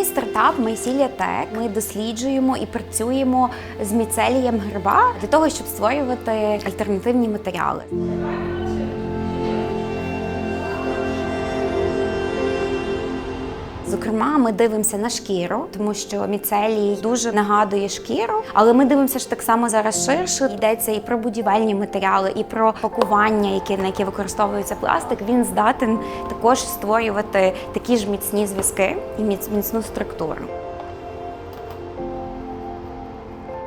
Ми стартап Майсілія Тек. Ми досліджуємо і працюємо з міцелієм гриба для того, щоб створювати альтернативні матеріали. Зокрема, ми дивимося на шкіру, тому що міцелій дуже нагадує шкіру, але ми дивимося ж так само зараз ширше. Йдеться і про будівельні матеріали, і про пакування, які на які використовується пластик. Він здатен також створювати такі ж міцні зв'язки і міц- міцну структуру.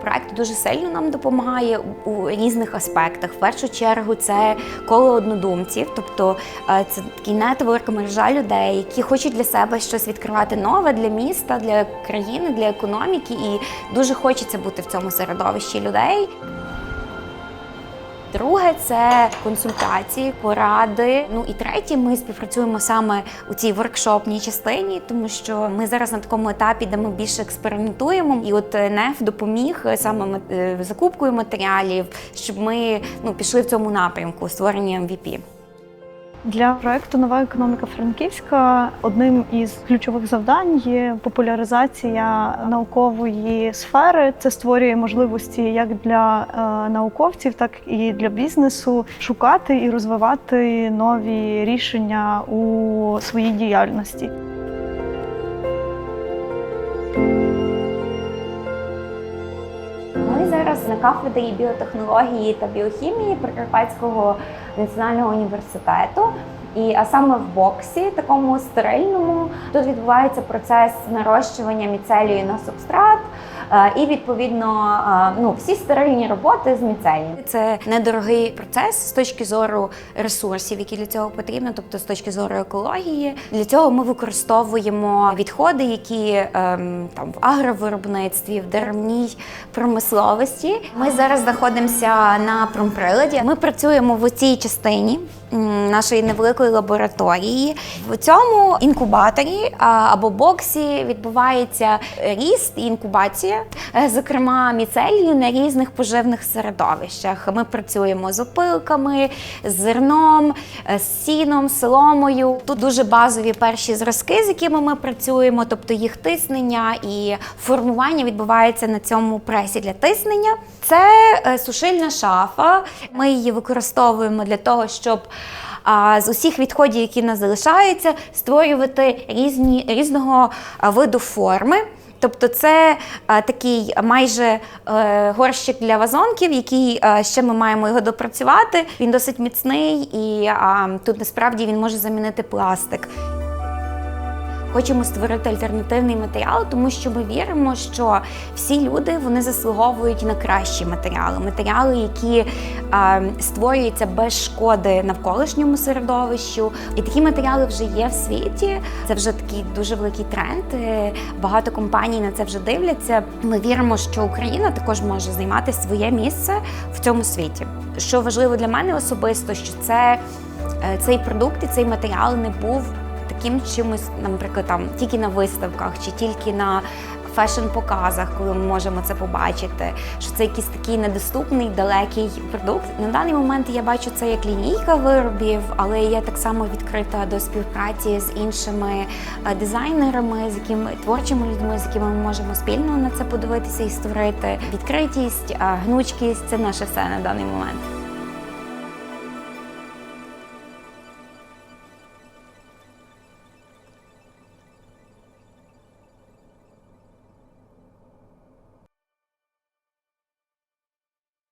Проект дуже сильно нам допомагає у різних аспектах. В першу чергу це коло однодумців, тобто е, це такий нетворк, мережа людей, які хочуть для себе щось відкривати нове для міста, для країни, для економіки, і дуже хочеться бути в цьому середовищі людей. Друге це консультації, поради. Ну і третє, ми співпрацюємо саме у цій воркшопній частині, тому що ми зараз на такому етапі, де ми більше експериментуємо. І от е, НЕФ допоміг е, саме е, закупкою матеріалів, щоб ми ну пішли в цьому напрямку створення MVP. Для проекту Нова економіка Франківська одним із ключових завдань є популяризація наукової сфери. Це створює можливості як для е, науковців, так і для бізнесу шукати і розвивати нові рішення у своїй діяльності. На кафедрі біотехнології та біохімії Прикарпатського національного університету. І а саме в боксі, такому стерильному, тут відбувається процес нарощування міцелію на субстрат, і відповідно е, ну всі стерильні роботи з міцелієм. Це недорогий процес з точки зору ресурсів, які для цього потрібно, тобто з точки зору екології. Для цього ми використовуємо відходи, які ем, там в агровиробництві, в деревній промисловості. Ми зараз знаходимося на промприладі. Ми працюємо в цій частині нашої невеликої лабораторії. В цьому інкубаторі або боксі відбувається ріст і інкубація, е, зокрема міцелію на різних поживних середовищах. Ми працюємо з опилками, з зерном, е, з сіном, соломою. Тут дуже базові перші зразки, з якими ми працюємо, тобто їх тиснення і формування відбувається на цьому пресі для тиснення. Це е, сушильна шафа. Ми її використовуємо для того, щоб а, з усіх відходів, які нас залишаються, створювати різні різного виду форми. Тобто це а, такий майже е, горщик для вазонків, який е, ще ми маємо його допрацювати. Він досить міцний і тут насправді він може замінити пластик. Хочемо створити альтернативний матеріал, тому що ми віримо, що всі люди вони заслуговують на кращі матеріали, матеріали, які е, створюються без шкоди навколишньому середовищу. І такі матеріали вже є в світі. Це вже такий дуже великий тренд. Е, Багато компаній на це вже дивляться. Ми віримо, що Україна також може займати своє місце в цьому світі. Що важливо для мене особисто, що це е, цей продукт і цей матеріал не був таким чимось, наприклад, там тільки на виставках чи тільки на фешн-показах, коли ми можемо це побачити, що це якийсь такий недоступний, далекий продукт. На даний момент я бачу це як лінійка виробів, але я так само відкрита до співпраці з іншими е, дизайнерами, з якими творчими людьми, з якими ми можемо спільно на це подивитися і створити. Відкритість, е, гнучкість це наше все на даний момент.